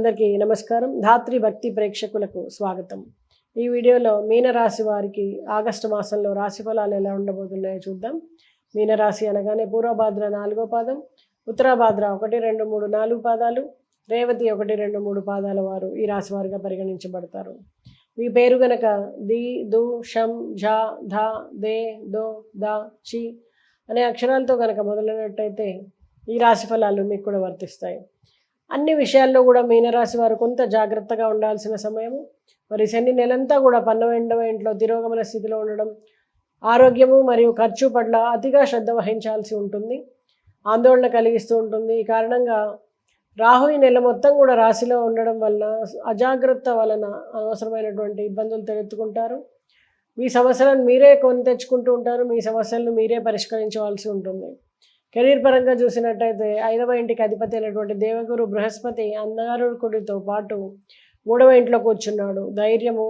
అందరికీ నమస్కారం. ధాత్రి భక్తి ప్రేక్షకులకు స్వాగతం. ఈ వీడియోలో మీనరాశి వారికి ఆగస్టు మాసంలో రాశి ఫలాలు ఎలా ఉండబోతున్నాయో చూద్దాం. మీనరాశి అనగానే పూర్వభాద్ర నాలుగో పాదం ఉత్తరాభాద్ర ఒకటి రెండు మూడు నాలుగు పాదాలు రేవతి ఒకటి రెండు మూడు పాదాల వారు ఈ రాశి వారిగా పరిగణించబడతారు. మీ పేరు గనక ది దు షం ఝ ధ దే దో ద చి అనే అక్షరాలతో కనుక మొదలైనట్టయితే ఈ రాశి ఫలాలు మీకు కూడా వర్తిస్తాయి. అన్ని విషయాల్లో కూడా మీనరాశి వారు కొంత జాగ్రత్తగా ఉండాల్సిన సమయం మరి శని నెలంతా కూడా పన్నెండవ ఇంట్లో తిరోగమన స్థితిలో ఉండడం ఆరోగ్యము మరియు ఖర్చు పట్ల అతిగా శ్రద్ధ వహించాల్సి ఉంటుంది. ఆందోళన కలిగిస్తూ ఉంటుంది. ఈ కారణంగా రాహు ఈ నెల మొత్తం కూడా రాశిలో ఉండడం వలన అజాగ్రత్త వలన అనవసరమైనటువంటి ఇబ్బందులు తెలెత్తుకుంటారు. మీ సమస్యలను మీరే కొని తెచ్చుకుంటూ ఉంటారు. మీ సమస్యలను మీరే పరిష్కరించవలసి ఉంటుంది. కెరీర్ పరంగా చూసినట్టయితే ఐదవ ఇంటికి అధిపతి అయినటువంటి దేవగురు బృహస్పతి అంగారుకుడితో పాటు మూడవ ఇంట్లో కూర్చున్నాడు. ధైర్యము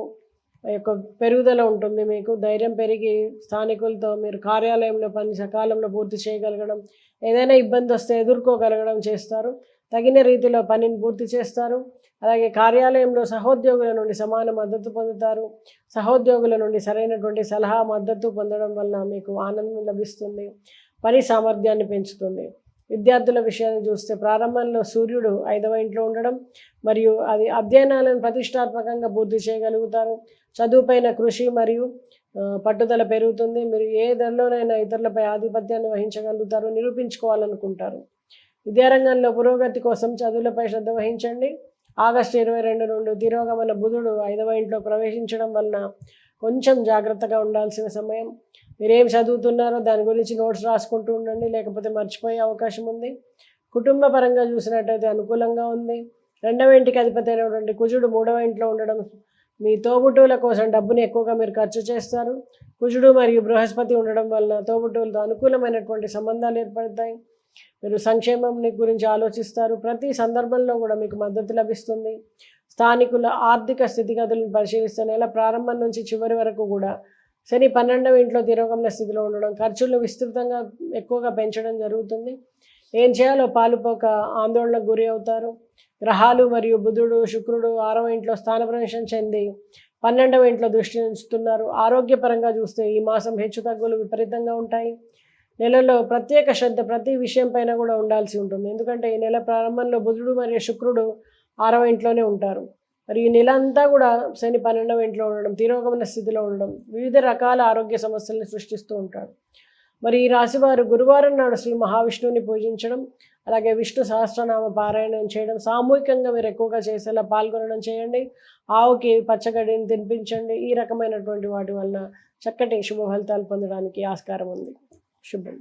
యొక్క పెరుగుదల ఉంటుంది మీకు. ధైర్యం పెరిగి స్థానికులతో మీరు కార్యాలయంలో పని సకాలంలో పూర్తి చేయగలగడం ఏదైనా ఇబ్బంది వస్తే ఎదుర్కోగలగడం చేస్తారు. తగిన రీతిలో పనిని పూర్తి చేస్తారు. అలాగే కార్యాలయంలో సహోద్యోగుల నుండి సమాన మద్దతు పొందుతారు. సహోద్యోగుల నుండి సరైనటువంటి సలహా మద్దతు పొందడం వలన మీకు ఆనందం లభిస్తుంది. పని సామర్థ్యాన్ని పెంచుతుంది. విద్యార్థుల విషయాన్ని చూస్తే ప్రారంభంలో సూర్యుడు ఐదవ ఇంట్లో ఉండడం మరియు అది అధ్యయనాలను ప్రతిష్టాత్మకంగా పూర్తి చేయగలుగుతారు. చదువుపైన కృషి మరియు పట్టుదల పెరుగుతుంది. మీరు ఏ ధరలోనైనా ఇతరులపై ఆధిపత్యాన్ని వహించగలుగుతారు నిరూపించుకోవాలనుకుంటారు. విద్యారంగంలో పురోగతి కోసం చదువులపై శ్రద్ధ వహించండి. ఆగస్టు ఇరవై రెండు నుండి తిరోగమన బుధుడు ఐదవ ఇంట్లో ప్రవేశించడం వలన కొంచెం జాగ్రత్తగా ఉండాల్సిన సమయం. మీరేం చదువుతున్నారో దాని గురించి నోట్స్ రాసుకుంటూ ఉండండి లేకపోతే మర్చిపోయే అవకాశం ఉంది. కుటుంబ పరంగా చూసినట్టయితే అనుకూలంగా ఉంది. రెండవ ఇంటికి అధిపతి అయినటువంటి కుజుడు మూడవ ఇంట్లో ఉండడం మీ తోబుట్టువుల కోసం డబ్బుని ఎక్కువగా మీరు ఖర్చు చేస్తారు. కుజుడు మరియు బృహస్పతి ఉండడం వలన తోబుట్టువులతో అనుకూలమైనటువంటి సంబంధాలు ఏర్పడతాయి. మీరు సంక్షేమం గురించి ఆలోచిస్తారు. ప్రతి సందర్భంలో కూడా మీకు మద్దతు లభిస్తుంది. స్థానికుల ఆర్థిక స్థితిగతులను పరిశీలిస్తే నెల ప్రారంభం నుంచి చివరి వరకు కూడా శని పన్నెండవ ఇంట్లో తిరోగమన స్థితిలో ఉండడం ఖర్చులు విస్తృతంగా ఎక్కువగా పెంచడం జరుగుతుంది. ఏం చేయాలో పాలుపోక ఆందోళనకు గురి అవుతారు. గ్రహాలు మరియు బుధుడు శుక్రుడు ఆరవ ఇంట్లో స్థానప్రవేశం చెంది పన్నెండవ ఇంట్లో దృష్టి ఉంచుతున్నారు. ఆరోగ్యపరంగా చూస్తే ఈ మాసం హెచ్చు తగ్గులు విపరీతంగా ఉంటాయి. నెలలో ప్రత్యేక శ్రద్ధ ప్రతి విషయం పైన కూడా ఉండాల్సి ఉంటుంది. ఎందుకంటే ఈ నెల ప్రారంభంలో బుధుడు మరియు శుక్రుడు ఆరవ ఇంట్లోనే ఉంటారు. మరి ఈ నెల అంతా కూడా శని పన్నెండవ ఇంట్లో ఉండడం తిరోగమన స్థితిలో ఉండడం వివిధ రకాల ఆరోగ్య సమస్యలను సృష్టిస్తూ ఉంటాడు. మరి ఈ రాశివారు గురువారం నాడు శ్రీ మహావిష్ణువుని పూజించడం అలాగే విష్ణు సహస్రనామ పారాయణం చేయడం సామూహికంగా మీరు ఎక్కువగా చేసేలా పాల్గొనడం చేయండి. ఆవుకి పచ్చగడ్డిని తినిపించండి. ఈ రకమైనటువంటి వాటి వలన చక్కటి శుభ ఫలితాలు పొందడానికి ఆస్కారం ఉంది. శుభం.